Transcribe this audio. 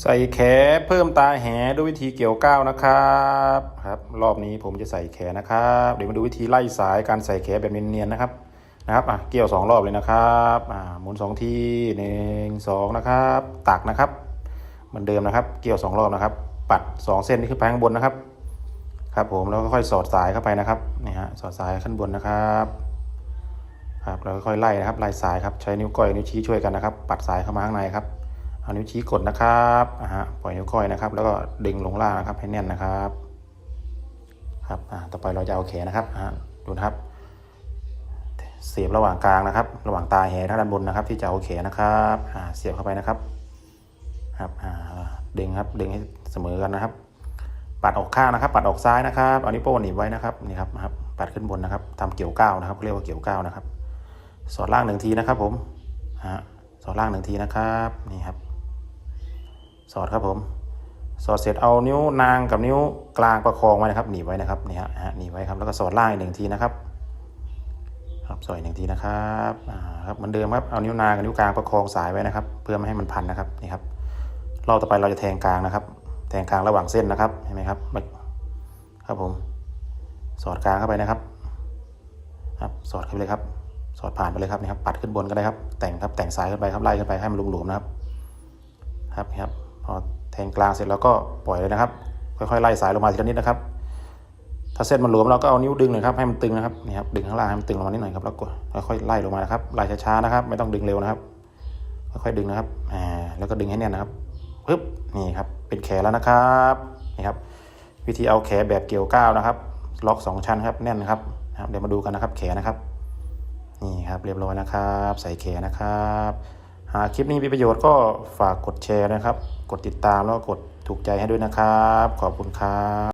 ใส่แขเพิ่มตาแหด้วยวิธีเกี่ยวก้าวนะครับครับ รอบนี้ผมจะใส่แขนะครับ เดี๋ยวมาดูวิธีไล่สายการใส่แขแบบเนียนๆนะครับนะครับอะเกี่ยวสองรอบเลยนะครับอ่าหมุนสองทีหนึ่งสองนะครับ ตักนะครับ เหมือนเดิมนะครับ เกี่ยวสองรอบนะครับ ปัดสองเส้นนี่คือไปข้างบนนะครับ ครับผมแล้วก็ค่อยสอดสายเข้าไปนะครับนี่ฮะสอดสายขึ้นบนนะครับครับแล้วก็ค่อยไล่นะครับไล่สายครับใช้นิ้วก้อยนิ้วชี้ช่วยกันนะครับ ปัดสายเข้ามาข้างในครับ เอานิ้วชี้กดนะครับอ่าฮะปล่อยนิ้วก้อยนะครับ แล้วก็ดึงลงล่างนะครับให้แน่นนะครับครับอ่าต่อไปเราจะเอาแขนนะครับอ่าดูนะครับ เสียบระหว่างกลางนะครับ ระหว่างตาแหด้านบนนะครับ ที่จะเอาแขนนะครับอ่าเสียบเข้าไปนะครับครับอ่าดึงครับดึงให้เสมอกันนะครับ ปัดออกข้างนะครับ ปัดออกซ้ายนะครับเอานิ้วโป้งหนีบไว้นะครับนี่ครับครับปัดขึ้นบนนะครับทำเกี่ยวก้าวนะครับเรียกว่าเกี่ยวก้าวนะครับ สอดล่างหนึ่งทีนะครับ ผมฮะสอดล่างหนึ่งทีนะครับนี่ครับ สอดครับผม สอดเสร็จเอานิ้วนางกับนิ้วกลางประคองไว้นะครับหนีไว้นะครับนี่ฮะฮะหนีไว้ครับแล้วก็สอดล่างอีกหนึ่งทีนะครับครับสอดหนึ่งทีนะครับอ่าครับเหมือนเดิมครับเอานิ้วนางกับนิ้วกลางประคองสายไว้นะครับ เพื่อไม่ให้มันพันนะครับนี่ครับรอบต่อไปเราจะแทงกลางนะครับ แทงกลางระหว่างเส้นนะครับเห็นไหมครับครับผมสอดกลางเข้าไปนะครับ ครับสอดเข้าไปเลยครับ สอดผ่านไปเลยครับนี่ครับ ปัดขึ้นบนก็ได้ครับ แต่งครับแต่งสายขึ้นไปครับไล่ขึ้นไปให้มันหลวมๆนะครับ ครับครับ พอแทงกลางเสร็จแล้วก็ปล่อยเลยนะครับ ค่อยๆไล่สายลงมาทีละนิดนะครับ ถ้าเส้นมันหลวมเราก็เอานิ้วดึงหน่อยครับ ให้มันตึงนะครับนี่ครับดึงข้างล่างให้มันตึงลงมานิดหน่อยครับแล้วก็ค่อยๆไล่ลงมานะครับไล่ช้าๆนะครับ ไม่ต้องดึงเร็วนะครับ ค่อยๆดึงนะครับอ่าแล้วก็ดึงให้แน่นนะครับปึ๊บนี่ครับเป็นแขนแล้วนะครับนี่ครับ วิธีเอาแขนแบบเกี่ยวก้าวนะครับ ล็อกสองชั้นครับแน่นครับนะครับเดี๋ยวมาดูกันนะครับแขนนะครับ นี่ครับเรียบร้อยนะครับ ใส่แขนนะครับ หากคลิปนี้มีประโยชน์ก็ฝากกดแชร์นะครับ กดติดตามแล้วก็กดถูกใจให้ด้วยนะครับ ขอบคุณครับ